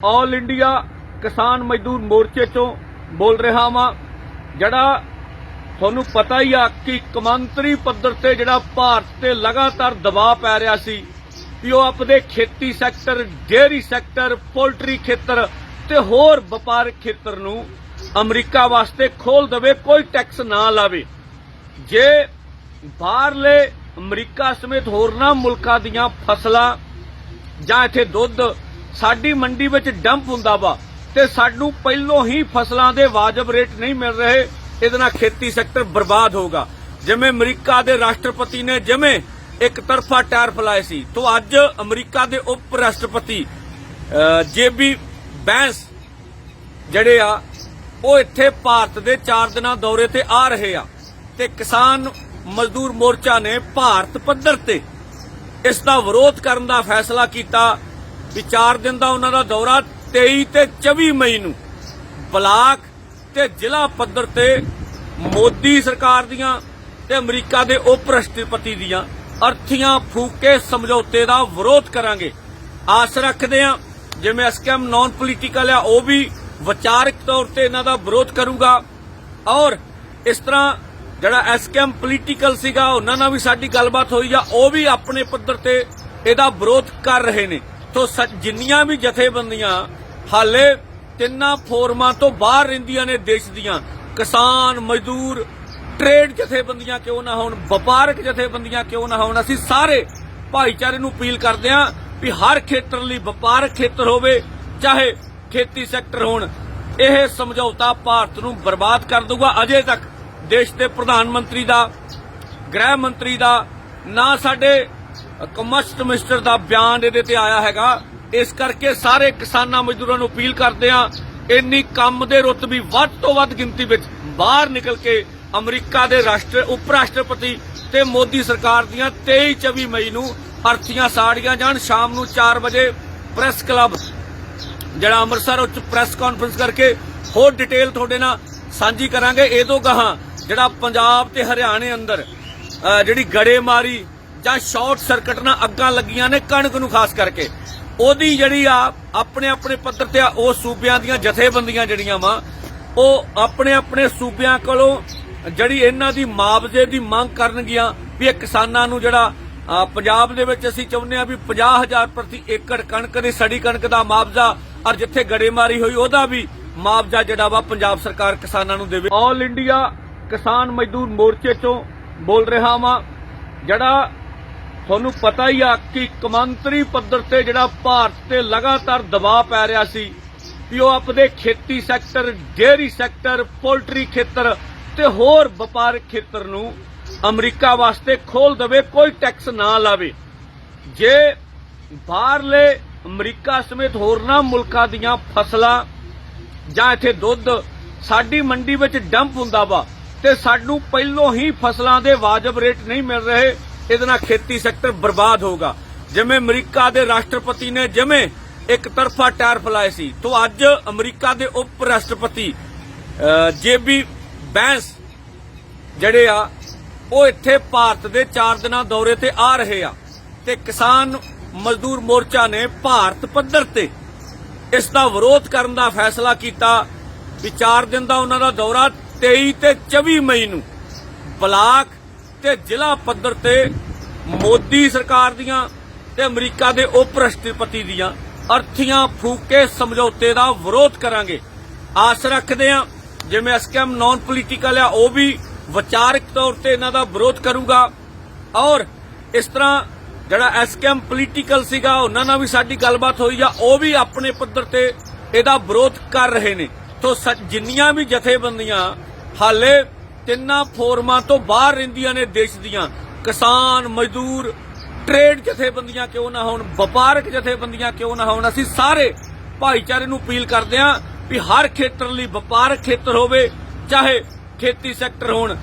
All India ਕਿਸਾਨ ਮਜ਼ਦੂਰ ਮੋਰਚੇ ਤੋਂ ਬੋਲ ਰਿਹਾ ਹਾਂ ਜਿਹੜਾ ਤੁਹਾਨੂੰ ਪਤਾ ਹੀ ਆ ਕਿ ਕਮਾਂਤਰੀ ਪੱਧਰ ਤੇ ਜਿਹੜਾ ਭਾਰਤ ਤੇ ਲਗਾਤਾਰ ਦਬਾਅ ਪੈ ਰਿਹਾ ਸੀ ਕਿ ਉਹ ਆਪਣੇ ਖੇਤੀ ਸੈਕਟਰ, ਡੇਅਰੀ ਸੈਕਟਰ, ਪੋਲਟਰੀ ਖੇਤਰ ਤੇ ਹੋਰ ਵਪਾਰਕ ਖੇਤਰ ਨੂੰ ਅਮਰੀਕਾ ਵਾਸਤੇ ਖੋਲ ਦੇਵੇ, ਕੋਈ ਟੈਕਸ ਨਾ ਲਾਵੇ। ਜੇ ਬਾਹਰਲੇ ਅਮਰੀਕਾ ਸਮੇਤ ਹੋਰਨਾਂ ਮੁਲਕਾਂ ਦੀਆਂ ਫਸਲਾਂ ਜਾਂ ਇੱਥੇ ਦੁੱਧ ਸਾਡੀ ਮੰਡੀ ਵਿੱਚ ਡੰਪ ਹੁੰਦਾ ਵਾ ਤੇ ਸਾਨੂੰ ਪਹਿਲੋਂ ਹੀ ਫਸਲਾਂ ਦੇ ਵਾਜਬ ਰੇਟ ਨਹੀਂ ਮਿਲ ਰਹੇ, ਇਹਦੇ ਨਾਲ ਖੇਤੀ ਸੈਕਟਰ ਬਰਬਾਦ ਹੋਗਾ ਜਿਵੇਂ ਅਮਰੀਕਾ ਦੇ ਰਾਸ਼ਟਰਪਤੀ ਨੇ ਜਿਵੇਂ ਇੱਕ ਤਰਫਾ ਟੈਰਫ ਲਾਏ ਸੀ, ਤੋਂ ਅੱਜ ਅਮਰੀਕਾ ਦੇ ਉਪ ਰਾਸ਼ਟਰਪਤੀ ਜੇਬੀ ਬੈਂਸ ਜਿਹੜੇ ਆ, ਉਹ ਇੱਥੇ ਭਾਰਤ ਦੇ 4 ਦਿਨਾਂ ਦੌਰੇ ਤੇ ਆ ਰਹੇ ਆ ਤੇ ਕਿਸਾਨ ਮਜ਼ਦੂਰ ਮੋਰਚਾ ਨੇ ਭਾਰਤ ਪੱਧਰ ਤੇ ਇਸ ਦਾ ਵਿਰੋਧ ਕਰਨ ਦਾ ਫੈਸਲਾ ਕੀਤਾ ਵੀ 4 ਦਿਨ ਦਾ ਉਹਨਾਂ ਦਾ ਦੌਰਾ 23 ਤੇ 24 ਮਈ ਨੂੰ। ਬਲਾਕ ਤੇ ਜ਼ਿਲ੍ਹਾ ਪੱਧਰ ਤੇ ਮੋਦੀ ਸਰਕਾਰ ਦੀਆਂ ਤੇ ਅਮਰੀਕਾ ਦੇ ਉਪ ਰਾਸ਼ਟਰਪਤੀ ਦੀਆਂ ਅਰਥੀਆਂ ਫੂਕੇ ਸਮਝੌਤੇ ਦਾ ਵਿਰੋਧ ਕਰਾਂਗੇ। ਆਸ ਰੱਖਦੇ ਹਾਂ, ਜਿਵੇਂ ਐਸਕੇਐਮ ਨਾਨ ਪੋਲੀਟੀਕਲ ਆ, ਉਹ ਵੀ ਵਿਚਾਰਕ ਤੌਰ ਤੇ ਇਹਨਾਂ ਦਾ ਵਿਰੋਧ ਕਰੂਗਾ। ਔਰ ਇਸ ਤਰ੍ਹਾਂ ਜਿਹੜਾ ਐਸਕੇਐਮ ਪੋਲੀਟੀਕਲ ਸੀਗਾ, ਉਹਨਾਂ ਨਾਲ ਵੀ ਸਾਡੀ ਗੱਲਬਾਤ ਹੋਈ ਆ, ਉਹ ਵੀ ਆਪਣੇ ਪੱਧਰ ਤੇ ਇਹਦਾ ਵਿਰੋਧ ਕਰ ਰਹੇ ਨੇ। ਤੋਂ ਜਿੰਨੀਆਂ ਵੀ ਜਥੇਬੰਦੀਆਂ, ਹਾਲੇ ਤਿੰਨਾਂ ਫੋਰਮਾਂ ਤੋਂ ਬਾਹਰ ਰਹਿੰਦੀਆਂ ਨੇ ਦੇਸ਼ ਦੀਆਂ, ਕਿਸਾਨ, ਮਜ਼ਦੂਰ ਟ੍ਰੇਡ ਜਥੇਬੰਦੀਆਂ ਕਿਉਂ ਨਾ ਹੋਣ, ਵਪਾਰਕ ਜਥੇਬੰਦੀਆਂ ਕਿਉਂ ਨਾ ਹੋਣ, ਅਸੀਂ ਸਾਰੇ ਭਾਈਚਾਰੇ ਨੂੰ ਅਪੀਲ ਕਰਦੇ ਹਾਂ ਵੀ ਹਰ ਖੇਤਰ ਲਈ ਵਪਾਰਕ ਖੇਤਰ ਹੋਵੇ, ਚਾਹੇ ਖੇਤੀ ਸੈਕਟਰ ਹੋਣ, ਇਹ ਸਮਝੌਤਾ ਭਾਰਤ ਨੂੰ ਬਰਬਾਦ ਕਰ ਦੂਗਾ ਅਜੇ ਤੱਕ ਦੇਸ਼ ਦੇ ਪ੍ਰਧਾਨ ਮੰਤਰੀ ਦਾ, ਗ੍ਰਹਿ ਮੰਤਰੀ ਦਾ, ਨਾ ਸਾਡੇ ਕਮਰਸ ਮਿਨਿਸਟਰ ਦਾ ਬਿਆਨ ਇਹਦੇ ਤੇ ਆਇਆ ਹੈਗਾ। ਇਸ ਕਰਕੇ ਸਾਰੇ ਕਿਸਾਨਾਂ ਮਜ਼ਦੂਰਾਂ ਨੂੰ ਅਪੀਲ ਕਰਦੇ ਆ ਇੰਨੀ ਕੰਮ ਦੇ ਰੁੱਤ ਵੀ ਵੱਧ ਤੋਂ ਵੱਧ ਗਿਣਤੀ ਵਿੱਚ ਬਾਹਰ ਨਿਕਲ ਕੇ ਅਮਰੀਕਾ ਦੇ ਰਾਸ਼ਟਰ ਉਪ ਰਾਸ਼ਟਰਪਤੀ ਤੇ ਮੋਦੀ ਸਰਕਾਰ ਦੀਆਂ 23 24 ਮਈ ਨੂੰ ਅਰਥੀਆਂ ਸਾੜੀਆਂ ਜਾਣ। ਸ਼ਾਮ ਨੂੰ 4 ਵਜੇ ਪ੍ਰੈਸ ਕਲੱਬ, ਜਿਹੜਾ ਅੰਮ੍ਰਿਤਸਰ ਉੱਚ ਪ੍ਰੈਸ ਕਾਨਫਰੰਸ ਕਰਕੇ ਹੋਰ ਡਿਟੇਲ ਤੁਹਾਡੇ ਨਾਲ ਸਾਂਝੀ ਕਰਾਂਗੇ। ਇਹ ਤੋਂ ਗਾਹਾਂ ਜਿਹੜਾ ਪੰਜਾਬ ਤੇ ਹਰਿਆਣੇ ਅੰਦਰ ਜਿਹੜੀ ਗੜੇਮਾਰੀ ਜਾਂ ਸ਼ਾਰਟ ਸਰਕਟ ਨਾਲ ਅੱਗਾਂ ਲੱਗੀਆਂ ਨੇ ਕਣਕ ਨੂੰ ਖਾਸ ਕਰਕੇ। ਉਹਦੀ ਜਿਹੜੀ ਆ, ਆਪਣੇ ਆਪਣੇ ਪੱਧਰ ਤੇ ਆ, ਉਹ ਸੂਬਿਆਂ ਦੀਆਂ ਜਥੇਬੰਦੀਆਂ ਜਿਹੜੀਆਂ ਵਾ, ਉਹ ਆਪਣੇ ਆਪਣੇ ਸੂਬਿਆਂ ਕੋਲੋਂ ਜਿਹੜੀ ਇਹਨਾਂ ਦੀ ਮੁਆਵਜ਼ੇ ਦੀ ਮੰਗ ਕਰਨਗੀਆਂ ਵੀ ਇਹ ਕਿਸਾਨਾਂ ਨੂੰ ਜਿਹੜਾ ਪੰਜਾਬ ਦੇ ਵਿੱਚ ਅਸੀਂ ਚਾਹੁੰਦੇ ਆ ਵੀ 50000 ਪ੍ਰਤੀ ਏਕੜ ਕਣਕ ਦੀ ਸੜੀ ਕਣਕ ਦਾ ਮੁਆਵਜ਼ਾ ਔਰ ਜਿੱਥੇ ਗੜੇਮਾਰੀ ਹੋਈ ਉਹਦਾ ਵੀ ਮੁਆਵਜ਼ਾ ਜਿਹੜਾ ਵਾ ਪੰਜਾਬ ਸਰਕਾਰ ਕਿਸਾਨਾਂ ਨੂੰ ਦੇਵੇ। ਆਲ ਇੰਡੀਆ ਕਿਸਾਨ ਮਜ਼ਦੂਰ ਮੋਰਚੇ ਤੋਂ ਬੋਲ ਰਿਹਾ ਹਾਂ ਜਿਹੜਾ ਤੁਹਾਨੂੰ ਪਤਾ ਹੀ ਆ ਕਿ ਕਮਾਂਤਰੀ ਪੱਧਰ ਤੇ ਜਿਹੜਾ ਭਾਰਤ ਤੇ ਲਗਾਤਾਰ ਦਬਾਅ ਪੈ ਰਿਹਾ ਸੀ ਕਿ ਉਹ ਆਪਣੇ ਖੇਤੀ ਸੈਕਟਰ, ਡੇਅਰੀ ਸੈਕਟਰ, ਪੋਲਟਰੀ ਖੇਤਰ ਤੇ ਹੋਰ ਵਪਾਰਕ ਖੇਤਰ ਨੂੰ ਅਮਰੀਕਾ ਵਾਸਤੇ ਖੋਲ ਦੇਵੇ, ਕੋਈ ਟੈਕਸ ਨਾ ਲਾਵੇ। ਜੇ ਬਾਹਰਲੇ ਅਮਰੀਕਾ ਸਮੇਤ ਹੋਰਨਾਂ ਮੁਲਕਾਂ ਦੀਆਂ ਫਸਲਾਂ ਜਾਂ ਇੱਥੇ ਦੁੱਧ ਸਾਡੀ ਮੰਡੀ ਵਿੱਚ ਡੰਪ ਹੁੰਦਾ ਵਾ ਤੇ ਸਾਨੂੰ ਪਹਿਲੋਂ ਹੀ ਫਸਲਾਂ ਦੇ ਵਾਜਬ ਰੇਟ ਨਹੀਂ ਮਿਲ ਰਹੇ ਇਹਦੇ ਨਾਲ ਖੇਤੀ ਸੈਕਟਰ ਬਰਬਾਦ ਹੋਗਾ ਜਿਵੇਂ ਅਮਰੀਕਾ ਦੇ ਰਾਸ਼ਟਰਪਤੀ ਨੇ ਜਿਵੇਂ ਇੱਕ ਤਰਫਾ ਟਾਇਰ ਲਾਏ ਸੀ, ਤੋਂ ਅੱਜ ਅਮਰੀਕਾ ਦੇ ਉਪ ਰਾਸ਼ਟਰਪਤੀ ਜੇਬੀ ਬੈਂਸ ਜਿਹੜੇ ਆ, ਉਹ ਇੱਥੇ ਭਾਰਤ ਦੇ 4 ਦਿਨਾਂ ਦੌਰੇ ਤੇ ਆ ਰਹੇ ਆ ਤੇ ਕਿਸਾਨ ਮਜ਼ਦੂਰ ਮੋਰਚਾ ਨੇ ਭਾਰਤ ਪੱਧਰ ਤੇ ਇਸ ਦਾ ਵਿਰੋਧ ਕਰਨ ਦਾ ਫੈਸਲਾ ਕੀਤਾ ਵੀ 4 ਦਿਨ ਦਾ ਉਹਨਾਂ ਦਾ ਦੌਰਾ 23 ਤੇ 24 ਮਈ ਨੂੰ ਬਲਾਕ ਤੇ ਜ਼ਿਲ੍ਹਾ ਪੱਧਰ ਤੇ ਮੋਦੀ ਸਰਕਾਰ ਦੀਆਂ ਤੇ ਅਮਰੀਕਾ ਦੇ ਉਪ ਰਾਸ਼ਟਰਪਤੀ ਦੀਆਂ ਅਰਥੀਆਂ ਫੂਕੇ ਸਮਝੌਤੇ ਦਾ ਵਿਰੋਧ ਕਰਾਂਗੇ। ਆਸ ਰੱਖਦੇ ਹਾਂ, ਜਿਵੇਂ ਐਸਕੇਐਮ ਨਾਨ ਪੋਲੀਟੀਕਲ ਆ, ਉਹ ਵੀ ਵਿਚਾਰਕ ਤੌਰ ਤੇ ਇਹਨਾਂ ਦਾ ਵਿਰੋਧ ਕਰੂਗਾ। ਔਰ ਇਸ ਤਰ੍ਹਾਂ ਜਿਹੜਾ ਐਸਕੇਐਮ ਪੋਲੀਟੀਕਲ ਸੀਗਾ, ਉਹਨਾਂ ਨਾਲ ਵੀ ਸਾਡੀ ਗੱਲਬਾਤ ਹੋਈ ਆ, ਉਹ ਵੀ ਆਪਣੇ ਪੱਧਰ ਤੇ ਇਹਦਾ ਵਿਰੋਧ ਕਰ ਰਹੇ ਨੇ। ਤੋਂ ਜਿੰਨੀਆਂ ਵੀ ਜਥੇਬੰਦੀਆਂ ਹਾਲੇ ਤਿੰਨਾਂ ਫੋਰਮਾਂ ਤੋਂ ਬਾਹਰ ਰਹਿੰਦੀਆਂ ਨੇ ਦੇਸ਼ ਦੀਆਂ। ਕਿਸਾਨ, ਮਜ਼ਦੂਰ ਟ੍ਰੇਡ ਜਥੇਬੰਦੀਆਂ ਕਿਉਂ ਨਾ ਹੋਣ, ਵਪਾਰਕ ਜਥੇਬੰਦੀਆਂ ਕਿਉਂ ਨਾ ਹੋਣ, ਅਸੀਂ ਸਾਰੇ ਭਾਈਚਾਰੇ ਨੂੰ ਅਪੀਲ ਕਰਦੇ ਹਾਂ ਵੀ ਹਰ ਖੇਤਰ ਲਈ ਵਪਾਰਕ ਖੇਤਰ ਹੋਵੇ, ਚਾਹੇ ਖੇਤੀ ਸੈਕਟਰ ਹੋਣ।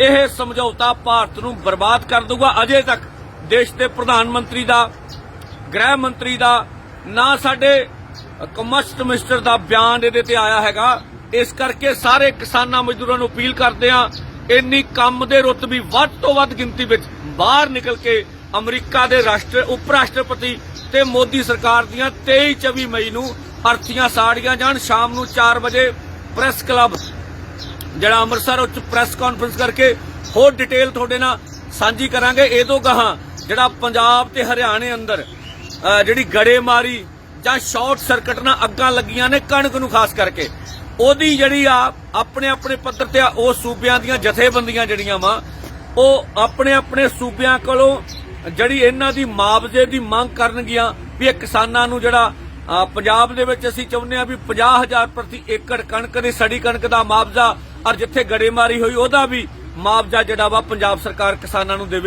ਇਹ ਸਮਝੌਤਾ ਭਾਰਤ ਨੂੰ ਬਰਬਾਦ ਕਰ ਦੂਗਾ ਅਜੇ ਤੱਕ ਦੇਸ਼ ਦੇ ਪ੍ਰਧਾਨ ਮੰਤਰੀ ਦਾ, ਗ੍ਰਹਿ ਮੰਤਰੀ ਦਾ, ਨਾ ਸਾਡੇ ਕਮਰਸ ਮਿਨਿਸਟਰ ਦਾ ਬਿਆਨ ਇਹਦੇ ਤੇ ਆਇਆ ਹੈਗਾ। ਇਸ ਕਰਕੇ ਸਾਰੇ ਕਿਸਾਨਾਂ ਮਜ਼ਦੂਰਾਂ ਨੂੰ ਅਪੀਲ ਕਰਦੇ ਆ ਇੰਨੀ ਕੰਮ ਦੇ ਰੁੱਤ ਵੀ ਵੱਧ ਤੋਂ ਵੱਧ ਗਿਣਤੀ ਵਿੱਚ ਬਾਹਰ ਨਿਕਲ ਕੇ ਅਮਰੀਕਾ ਦੇ ਰਾਸ਼ਟਰ ਉਪ ਰਾਸ਼ਟਰਪਤੀ ਤੇ ਮੋਦੀ ਸਰਕਾਰ ਦੀਆਂ 23 24 ਮਈ ਨੂੰ ਅਰਥੀਆਂ ਸਾੜੀਆਂ ਜਾਣ, ਸ਼ਾਮ ਨੂੰ 4 ਵਜੇ ਪ੍ਰੈਸ ਕਲੱਬ, ਜਿਹੜਾ ਅੰਮ੍ਰਿਤਸਰ ਉੱਚ ਪ੍ਰੈਸ ਕਾਨਫਰੰਸ ਕਰਕੇ ਹੋਰ ਡਿਟੇਲ ਤੁਹਾਡੇ ਨਾਲ ਸਾਂਝੀ ਕਰਾਂਗੇ। ਇਹ ਤੋਂ ਗਾਹਾਂ ਜਿਹੜਾ ਪੰਜਾਬ ਤੇ ਹਰਿਆਣੇ ਅੰਦਰ ਜਿਹੜੀ ਗੜੇਮਾਰੀ ਜਾਂ ਸ਼ਾਰਟ ਸਰਕਟ ਨਾਲ ਅੱਗਾਂ ਲੱਗੀਆਂ ਨੇ ਕਣਕ ਨੂੰ ਖਾਸ ਕਰਕੇ ਉਹਦੀ ਜਿਹੜੀ ਆ ਆਪਣੇ ਆਪਣੇ ਪੱਧਰ ਤੇ ਆ, ਉਹ ਸੂਬਿਆਂ ਦੀਆਂ ਜਥੇਬੰਦੀਆਂ ਜਿਹੜੀਆਂ ਵਾ ਉਹ ਆਪਣੇ ਆਪਣੇ ਸੂਬਿਆਂ ਕੋਲੋਂ ਜਿਹੜੀ ਇਹਨਾਂ ਦੀ ਮੁਆਵਜ਼ੇ ਦੀ ਮੰਗ ਕਰਨਗੀਆਂ ਵੀ ਇਹ ਕਿਸਾਨਾਂ ਨੂੰ ਜਿਹੜਾ ਪੰਜਾਬ ਦੇ ਵਿੱਚ ਅਸੀਂ ਚਾਹੁੰਦੇ ਆ ਵੀ 50000 ਪ੍ਰਤੀ ਏਕੜ ਕਣਕ ਦੀ ਸੜੀ ਕਣਕ ਦਾ ਮੁਆਵਜ਼ਾ ਔਰ ਜਿੱਥੇ ਗੜੇਮਾਰੀ ਹੋਈ ਉਹਦਾ ਵੀ ਮੁਆਵਜ਼ਾ ਜਿਹੜਾ ਵਾ ਪੰਜਾਬ ਸਰਕਾਰ ਕਿਸਾਨਾਂ ਨੂੰ ਦੇਵੇ।